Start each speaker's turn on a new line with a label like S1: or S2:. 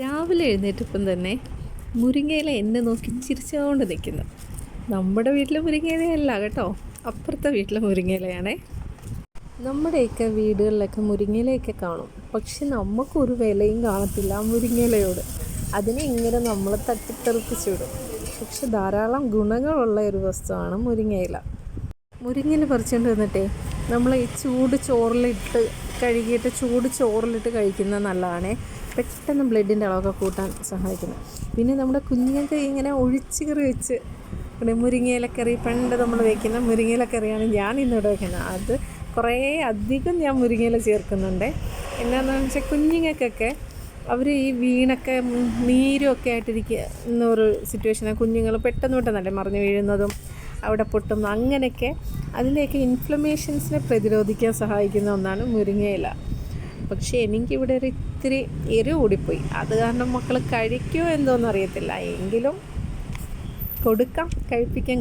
S1: രാവിലെ എഴുന്നേറ്റപ്പം തന്നെ മുരിങ്ങയില എന്നെ നോക്കി ചിരിച്ചുകൊണ്ട് നിൽക്കുന്നു. നമ്മുടെ വീട്ടിലെ മുരിങ്ങയിലയല്ല കേട്ടോ അപ്പുറത്തെ വീട്ടിലെ മുരിങ്ങയിലയാണേ. നമ്മുടെയൊക്കെ വീടുകളിലൊക്കെ മുരിങ്ങയിലയൊക്കെ കാണും പക്ഷെ നമുക്കൊരു വിലയും കാണത്തില്ല മുരിങ്ങയിലയോട്. അതിനെ ഇങ്ങനെ നമ്മൾ തട്ടിത്തെറിപ്പിച്ച് വിടും. പക്ഷെ ധാരാളം ഗുണങ്ങളുള്ള ഒരു വസ്തുവാണ് മുരിങ്ങയില. മുരിങ്ങയില പറിച്ചുകൊണ്ട് വന്നിട്ടേ നമ്മൾ ഈ ചൂട് ചോറിലിട്ട് കഴുകിയിട്ട് ചൂട് ചോറിലിട്ട് കഴിക്കുന്നത് നല്ലതാണേ. പെട്ടെന്ന് ബ്ലഡിന്റെ അളവൊക്കെ കൂട്ടാൻ സഹായിക്കുന്നത് പിന്നെ നമ്മുടെ കുഞ്ഞുങ്ങൾക്ക് ഇങ്ങനെ ഒഴിച്ച് കറി വെച്ച് പിന്നെ മുരിങ്ങയിലക്കറി പണ്ട് നമ്മൾ വയ്ക്കുന്ന മുരിങ്ങയിലക്കറിയാണ് ഞാൻ ഇന്നിവിടെ വയ്ക്കുന്നത് അത് കുറേ അധികം ഞാൻ മുരിങ്ങയില ചേർക്കുന്നുണ്ട്. എന്നാന്ന് വെച്ചാൽ കുഞ്ഞുങ്ങൾക്കൊക്കെ അവർ ഈ വീണൊക്കെ ഉം, നീരും ഒക്കെ ആയിട്ടിരിക്കുന്ന ഒരു സിറ്റുവേഷനാണ് കുഞ്ഞുങ്ങൾ പെട്ടെന്ന് പെട്ടെന്നല്ലേ മറിഞ്ഞു വീഴുന്നതും അവിടെ പൊട്ടുന്നു അങ്ങനെയൊക്കെ അതിലേക്ക് ഇൻഫ്ലമേഷൻസിനെ പ്രതിരോധിക്കാൻ സഹായിക്കുന്ന ഒന്നാണ് മുരിങ്ങയില. പക്ഷേ എനിക്കിവിടെ ഒരു ഇത്തിരി എരിവ് കൂടിപ്പോയി അത് കാരണം മക്കൾ കഴിക്കുമോ എന്തോന്നറിയത്തില്ല. എങ്കിലും കൊടുക്കാം കഴിപ്പിക്കാൻ